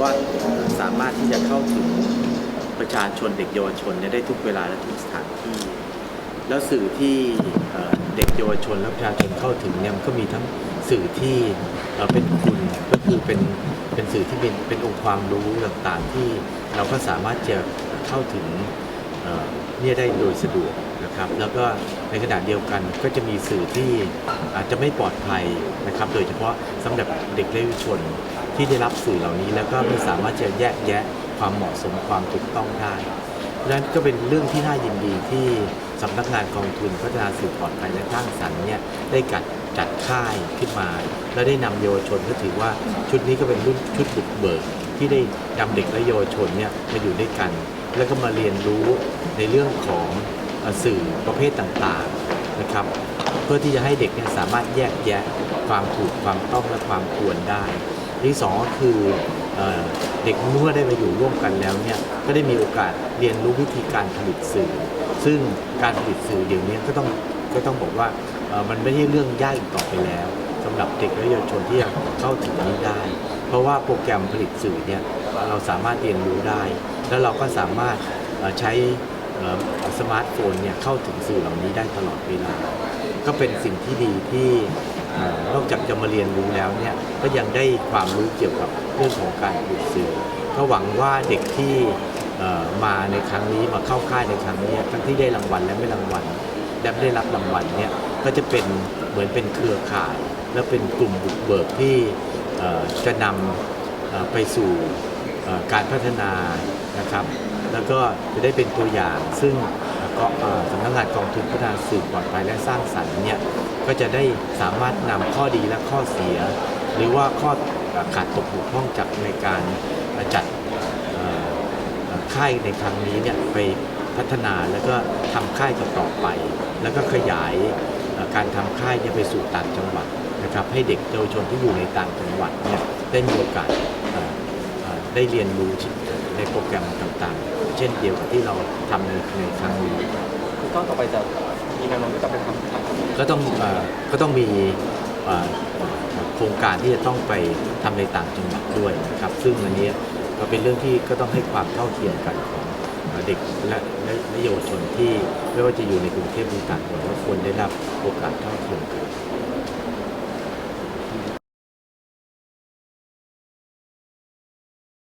ว่าสามารถที่จะเข้าถึงประชาชนเด็กเยาวชนได้ทุกเวลาและทุกสถานที่ แล้วสื่อที่เด็กเยาวชนและประชาชนเข้าถึงเนี่ยมันก็มีทั้งสื่อที่เอ่อเป็นคุณก็คือเป็นเป็นสื่อที่เป็นเป็นองค์ความรู้ต่างๆ ที่เราก็สามารถจะเข้าถึงเนี่ยได้โดยสะดวกนะครับ แล้วก็ในขณะเดียวกันก็จะมีสื่อที่อาจจะไม่ปลอดภัยนะครับ โดยเฉพาะสำหรับเด็กและเยาวชน ที่ได้รับสื่อเหล่านี้ แล้วก็ไม่สามารถจะแยกแยะความเหมาะสมความถูกต้องได้ดังนั้นก็เป็นเรื่องที่น่ายินดีที่สำนักงานกองทุนพัฒนาสื่อปลอดภัยและสร้างสรรค์เนี่ยได้กัดจัดค่ายขึ้นมา และได้นำเยาวชนก็ถือว่าชุดนี้ก็เป็นรุ่นชุดบุกเบิกที่ได้นำเด็กและเยาวชนเนี่ยมาอยู่ด้วยกัน แล้วก็มาเรียนรู้ในเรื่องของสื่อประเภทต่างๆนะครับ เพื่อที่จะให้เด็กเนี่ยสามารถแยกแยะความถูกความต้องและความควรได้ ที่สองก็คือเอเด็กเมื่อได้มาอยู่ร่วมกันแล้วเนี่ยก็ได้มีโอกาสเรียนรู้วิธีการผลิตสื่อ ซึ่งการผลิตสื่อเดี๋ยวนี้ก็ต้องก็ต้องบอกว่ามันไม่ใช่เรื่องยากอีกต่อไปแล้วสำหรับเด็กและเยาวชนที่จะเข้าถึงนี้ได้ เพราะว่าโปรแกรมผลิตสื่อเนี่ยเราสามารถเรียนรู้ได้ แล้วเราก็สามารถใช้สมาร์ทโฟนเนี่ยเข้าถึงสื่อเหล่านี้ได้ตลอดเวลา ก็เป็นสิ่งที่ดีที่ นอกจากจะมาเรียนรู้แล้วเนี่ยก็ยังได้ความรู้เกี่ยวกับเรื่องของการผลิตสื่อก็หวังว่าเด็กที่มาในครั้งนี้มาเข้าค่ายในครั้งนี้ทั้งที่ได้รางวัลและไม่รางวัลและไม่ได้รับรางวัลเนี่ยก็จะเป็นเหมือนเป็นเครือข่าย และเป็นกลุ่มบุกเบิกที่จะนำไปสู่การพัฒนานะครับ แล้วก็จะได้เป็นตัวอย่างซึ่ง ก็สำนักงานกองทุนพัฒนาสื่อปลอดภัยและสร้างสรรค์เนี่ยก็จะได้สามารถนำข้อดีและข้อเสีย หรือว่าข้อขาดตกบกพร่องจากในการจัดค่ายในครั้งนี้เนี่ยไปพัฒนาแล้วก็ทำค่ายต่อไป แล้วก็ขยายการทำค่ายเนี่ยไปสู่ต่างจังหวัดนะครับให้เด็กเยาวชนที่อยู่ในต่างจังหวัดเนี่ยได้มีโอกาสเอ่อเอ่อได้เรียนรู้ ในโปรแกรมต่างๆ เช่นเดียวกับที่เราทำในในครั้งนี้ ก็ต่อไปจะมีแนวโน้มที่จะไปทำทำ ก็ต้องเอ่อก็ต้องมีเอ่อโครงการที่จะต้องไปทำในต่างจังหวัดด้วยนะครับ ซึ่งอันเนี้ยก็เป็นเรื่องที่ก็ต้องให้ความเท่าเทียมกันของเอ่อเด็กและและและเยาวชนที่ไม่ว่าจะอยู่ในกรุงเทพหรือต่างจังหวัดก็ควรได้รับโอกาสเท่าเทียมกัน